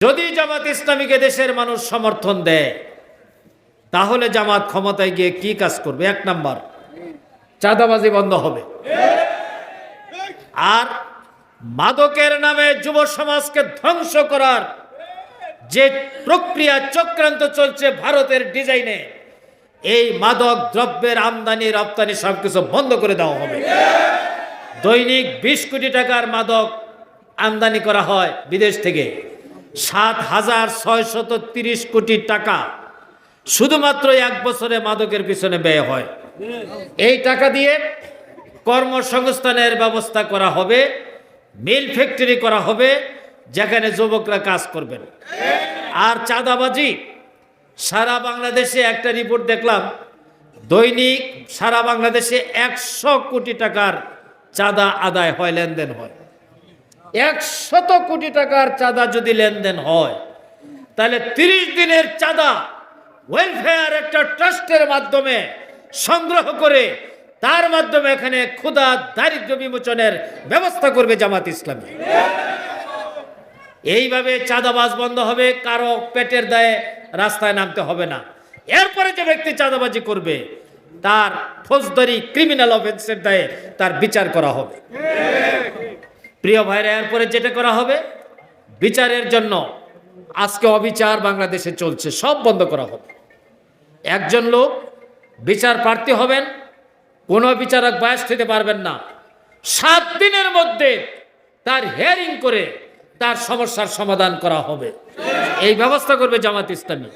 যদি জামাত ইসলামীকে দেশের মানুষ সমর্থন দেয়, তাহলে জামাত ক্ষমতায় গিয়ে কি কাজ করবে? এক নাম্বার, চাঁদাবাজি বন্ধ হবে। আর মাদকের নামে যুব সমাজকে ধ্বংস করার যে প্রক্রিয়া চক্রান্ত চলছে ভারতের ডিজাইনে, এই মাদক, দ্রব্যের আমদানি, রপ্তানি সবকিছু বন্ধ করে দেওয়া হবে। দৈনিক বিশ কোটি টাকার মাদক আমদানি করা হয় বিদেশ থেকে। সাত হাজার ছয়শত তিরিশ কোটি টাকা শুধুমাত্র এক বছরে মাদকের পিছনে ব্যয় হয়। এই টাকা দিয়ে কর্মসংস্থানের ব্যবস্থা করা হবে, মিল ফ্যাক্টরি করা হবে, যেখানে যুবকরা কাজ করবেন। আর চাঁদাবাজি, সারা বাংলাদেশে একটা রিপোর্ট দেখলাম, দৈনিক সারা বাংলাদেশে একশো কোটি টাকার চাঁদা আদায় হয়, লেনদেন হয়। একশত কোটি টাকার চাঁদা যদি লেনদেন হয়, তাহলে তিরিশ দিনের চাঁদা ওয়েলফেয়ার একটা ট্রাস্টের মাধ্যমে সংগ্রহ করে তার মাধ্যমে এখানে ক্ষুধা দারিদ্র বিমোচনের ব্যবস্থা করবে জামাত ইসলামী। এইভাবে চাঁদাবাজ বন্ধ হবে, কারও পেটের দায়ে রাস্তায় নামতে হবে না। এরপরে যে ব্যক্তি চাঁদাবাজি করবে, তার ফৌজদারি ক্রিমিনাল অফেন্সের দায়ে তার বিচার করা হবে। প্রিয় ভাইরা, এরপরে যেটা করা হবে, বিচারের জন্য আজকে অবিচার বাংলাদেশে চলছে, সব বন্ধ করা হবে। একজন লোক বিচার প্রার্থী হবেন, কোনো বিচারক বয়স হতে পারবেন না। সাত দিনের মধ্যে তার হেয়ারিং করে তার সমস্যার সমাধান করা হবে। এই ব্যবস্থা করবে জামাত ইসলামী।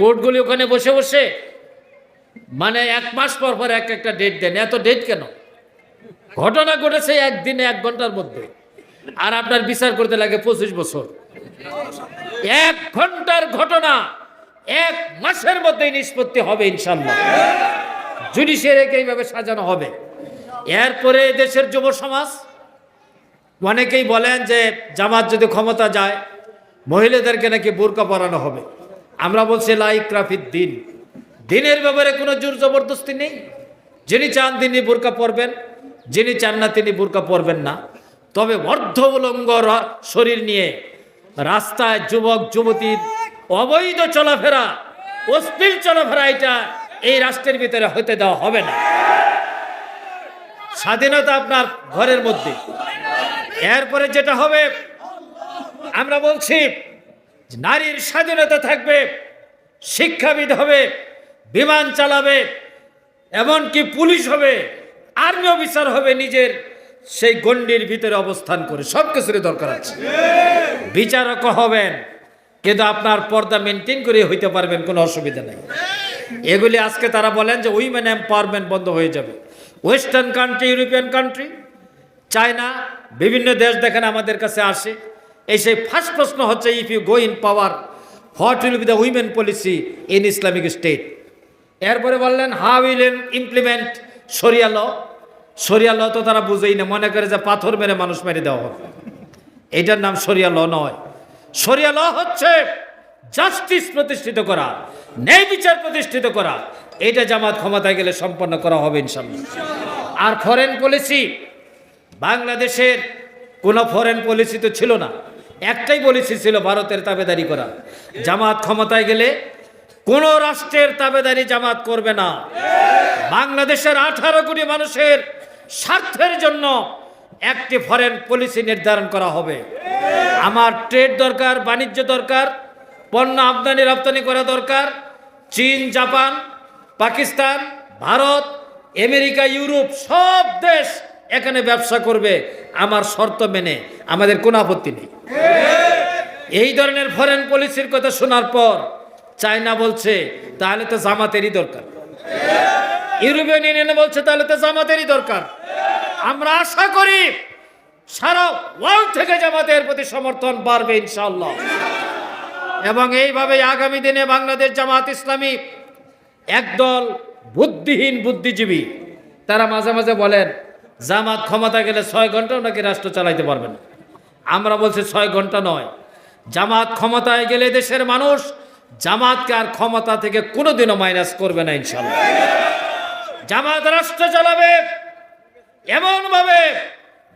কোর্টগুলি ওখানে বসে বসে মানে এক মাস পর পর এক একটা ডেট দেন। এত ডেট কেন? ঘটনা ঘটেছে একদিনে এক ঘণ্টার মধ্যে। আর আপনার বিচার করতে লাগে পঁচিশ বছর। এক ঘণ্টার ঘটনা এক মাসের মধ্যেই নিষ্পত্তি হবে ইনশাল্লাহ জুডিশিয়ারিকে এইভাবে সাজানো হবে। এরপরে দেশের যুব সমাজ, অনেকেই বলেন যে জামাত যদি ক্ষমতা যায়, মহিলাদেরকে নাকি বোরকা পরানো হবে। আমরা বলছি লাইক রাফির দিন। দিনের ব্যাপারে কোনো জোর জবরদস্তি নেই। যিনি চান তিনি বোরকা পরবেন। যিনি চান না তিনি বোরকা পরবেন না। তবে অর্ধ উলঙ্গ শরীর নিয়ে রাস্তায় যুবক যুবতীর অবৈধ চলাফেরা, অশ্লীল চলাফেরা এটা এই রাষ্ট্রের ভিতরে হতে দেওয়া হবে না। স্বাধীনতা আপনার ঘরের মধ্যে। এরপরে যেটা হবে, আমরা বলছি নারীর স্বাধীনতা থাকবে, শিক্ষাবিদ হবে, বিমান চালাবে, এমনকি পুলিশ হবে। আর্মি অফিসার হবে নিজের, সেই গণ্ডির ভিতরে অবস্থান করে সব কিছুরই দরকার আছে। বিচারক হবেন, কিন্তু আপনার পর্দা মেনটেন করে হইতে পারবেন, কোনো অসুবিধা নেই। এগুলি আজকে তারা বলেন যে উইমেন এম্পাওয়ারমেন্ট বন্ধ হয়ে যাবে। Western country European country China বিভিন্ন দেশ দেখেন আমাদের কাছে আসে। এই সেই ফার্স্ট প্রশ্ন হচ্ছে if you go in power what will be the women policy in Islamic state এরপরে বললেন হাউ উইল ইমপ্লিমেন্ট সরিয়া ল। সরিয়া ল তো তারা বুঝেই না। মনে করে যে পাথর মেরে মানুষ মেরে দেওয়া হবে। এটার নাম সরিয়া ল নয়। সরিয়া ল হচ্ছে জাস্টিস প্রতিষ্ঠিত করা, ন্যায় বিচার প্রতিষ্ঠিত করা। এটা জামাত ক্ষমতায় গেলে সম্পন্ন করা হবে ইনশাল্লাহ আর ফরেন পলিসি বাংলাদেশের কোনো ফরেন পলিসি তো ছিল না। একটাই পলিসি ছিল ভারতের তাবেদারি করা। জামাত ক্ষমতায় গেলে কোনো রাষ্ট্রের তাবেদারি জামাত করবে না। বাংলাদেশের আঠারো কোটি মানুষের স্বার্থের জন্য একটি ফরেন পলিসি নির্ধারণ করা হবে। আমার ট্রেড দরকার, বাণিজ্য দরকার, পণ্য আমদানি, রপ্তানি করা দরকার। চীন, Japan, Pakistan, Bharat, America, Europe সব দেশ এখানে ব্যবসা করবে। আমার শর্ত মেনে আমাদের কোনো আপত্তি নেই। এই ধরনের ফরেন পলিসির কথা শোনার পর চায়না বলছে, তাহলে তো জামাতেরই দরকার। ইউরোপিয়ান ইউনিয়ন বলছে, তাহলে তো জামাতেরই দরকার। আমরা আশা করি সারা ওয়ার্ল্ড থেকে জামাতের প্রতি সমর্থন বাড়বে ইনশাল্লাহ এবং এইভাবে আগামী দিনে বাংলাদেশ জামাত ইসলামী একদল বুদ্ধিহীন বুদ্ধিজীবী, তারা মাঝে মাঝে বলেন, জামাত ক্ষমতা গেলে ছয় ঘন্টাও নাকি রাষ্ট্র চালাইতে পারবে না। আমরা বলছি ছয় ঘণ্টা নয়। জামাত ক্ষমতায় গেলে দেশের মানুষ জামাতকে আর ক্ষমতা থেকে কোনোদিনও মাইনাস করবে না ইনশাল্লাহ জামাত রাষ্ট্র চালাবে এমনভাবে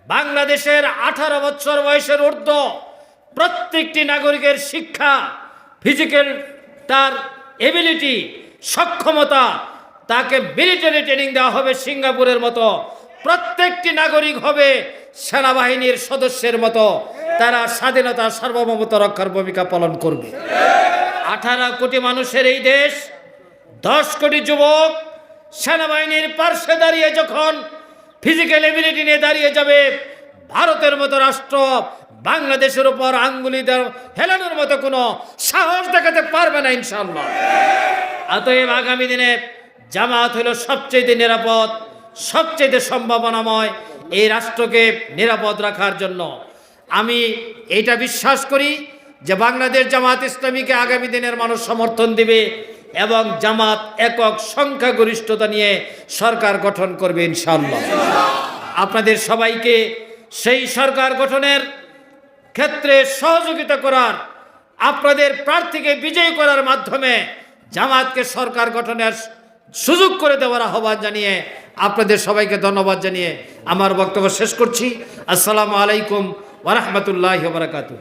বাংলাদেশের আঠারো বছর বয়সের ঊর্ধ্ব প্রত্যেকটি নাগরিকের শিক্ষা ফিজিক্যাল তার এবিলিটি সক্ষমতা, তাকে মিলিটারি ট্রেনিং দেওয়া হবে সিঙ্গাপুরের মতো। প্রত্যেকটি নাগরিক হবে সেনাবাহিনীর সদস্যের মতো। তারা স্বাধীনতা, সার্বভৌমত্ব রক্ষার ভূমিকা পালন করবে। আঠারো কোটি মানুষের এই দেশ, দশ কোটি যুবক সেনাবাহিনীর পার্শ্বে দাঁড়িয়ে যখন ফিজিক্যাল এবিলিটি নিয়ে দাঁড়িয়ে যাবে, ভারতের মতো রাষ্ট্র বাংলাদেশের উপর আঙ্গুলি হেলানোর মতো কোনো সাহস দেখাতে পারবে না ইনশাল্লাহ অতএব আগামী দিনে জামাত হলো সবচেয়ে নিরাপদ, সবচেয়ে সম্ভাবনাময় এই রাষ্ট্রকে নিরাপদ রাখার জন্য। আমি এইটা বিশ্বাস করি যে বাংলাদেশ জামাত ইসলামীকে আগামী দিনের মানুষ সমর্থন দিবে এবং জামাত একক সংখ্যাগরিষ্ঠতা নিয়ে সরকার গঠন করবে ইনশাআল্লাহ। আপনাদের সবাইকে সেই সরকার গঠনের ক্ষেত্রে সহযোগিতা করার, আপনাদের প্রার্থীকে বিজয়ী করার মাধ্যমে জামাতকে সরকার গঠনের সুযোগ করে দেওয়ার আহ্বান জানিয়ে আপনাদের সবাইকে ধন্যবাদ জানিয়ে আমার বক্তব্য শেষ করছি। আসসালামু আলাইকুম ওরহমতুল্লাহ বারাকাতুহ।